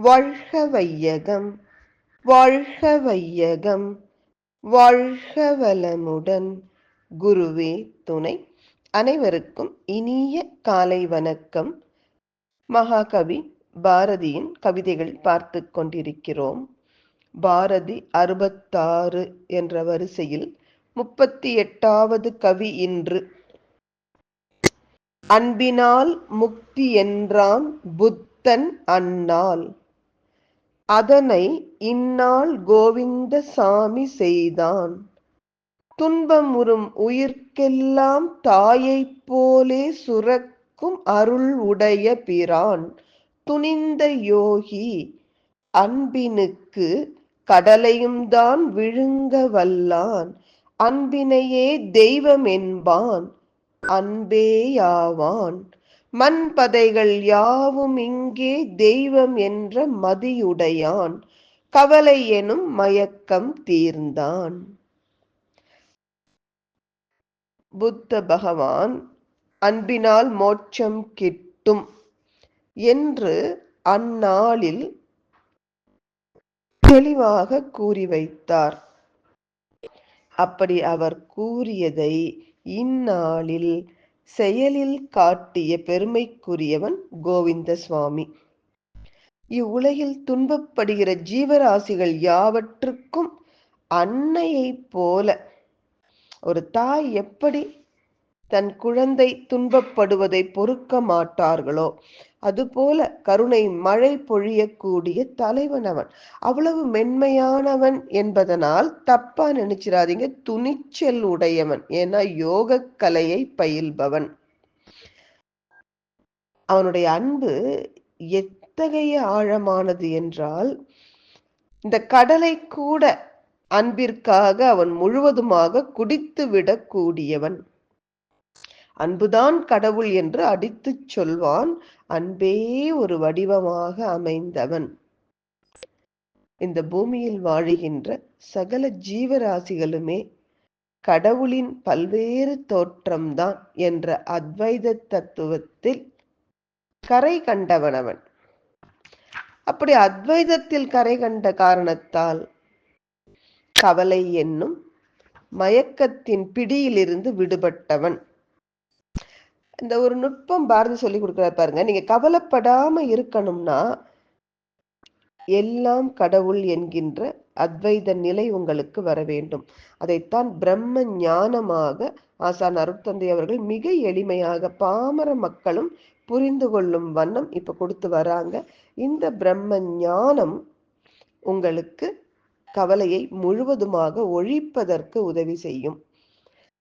வாழ்க வையகம் வாழ்க வையகம் வாழ்க வளமுடன் குருவே துணை. அனைவருக்கும் இனிய காலை வணக்கம். மகாகவி பாரதியின் கவிதைகள் பார்த்து கொண்டிருக்கிறோம். பாரதி அறுபத்தாறு என்ற வரிசையில் முப்பத்தி எட்டாவது கவி இன்று. அன்பினால் முக்தி என்றான் புத்தன் அன்னால் அதனை இந்நாள் கோவிந்த சாமி செய்தான். துன்பமுறும் உயிர்க்கெல்லாம் தாயைப் போலே சுரக்கும் அருள் உடைய பிரான். துணிந்த யோகி அன்பினுக்கு கடலையும் தான் விழுங்க வல்லான். அன்பினையே தெய்வம் என்பான். அன்பேயாவான் மண்பதைகள் யாவும் இங்கே தெய்வம் என்ற மதியுடையான். கவலை எனும் மயக்கம் தீர்ந்தான். புத்த பகவான் அன்பினால் மோட்சம் கிட்டும் என்று அந்நாளில் தெளிவாக கூறி வைத்தார் அப்படி அவர் கூறியதை இந்நாளில் செயலில் காட்டிய பெருமைக்குரியவன் கோவிந்த சுவாமி இவ்வுலகில் துன்பப்படுகிற ஜீவராசிகள் யாவற்றுக்கும் அன்னையைப் போல. ஒரு தாய் எப்படி தன் குழந்தை துன்பப்படுவதை பொறுக்க மாட்டார்களோ? அதுபோல கருணை மழை பொழியக்கூடிய தலைவன் அவன். அவ்வளவு மென்மையானவன் என்பதனால் தப்பா நினைச்சிடாதீங்க துணிச்சல் உடையவன். ஏன்னா யோக கலையை பயில்பவன். அவனுடைய அன்பு எத்தகைய ஆழமானது என்றால் இந்த கடலை கூட அன்பிற்காக அவன் முழுவதுமாக குடித்து விடக்கூடியவன் அன்புதான் கடவுள் என்று அடித்துச் சொல்வான் அன்பே ஒரு வடிவமாக அமைந்தவன். இந்த பூமியில் வாழுகின்ற சகல ஜீவராசிகளுமே கடவுளின் பல்வேறு தோற்றம்தான் என்ற அத்வைத தத்துவத்தில் கரை கண்டவனவன். அப்படி அத்வைதத்தில் கரை கண்ட காரணத்தால் கவலை என்னும் மயக்கத்தின் பிடியிலிருந்து விடுபட்டவன். இந்த ஒரு நுட்பம் பாரதி சொல்லி கொடுக்குறாரு பாருங்க. நீங்க கவலைப்படாம இருக்கணும்னா எல்லாம் கடவுள் என்கின்ற அத்வைத நிலை உங்களுக்கு வர வேண்டும். அதைத்தான் பிரம்ம ஞானமாக ஆசான் அருட்தந்தை அவர்கள் மிக எளிமையாக பாமர மக்களும் புரிந்து கொள்ளும் வண்ணம் இப்ப கொடுத்து வராங்க. இந்த பிரம்ம ஞானம் உங்களுக்கு கவலையை முழுவதுமாக ஒழிப்பதற்கு உதவி செய்யும்.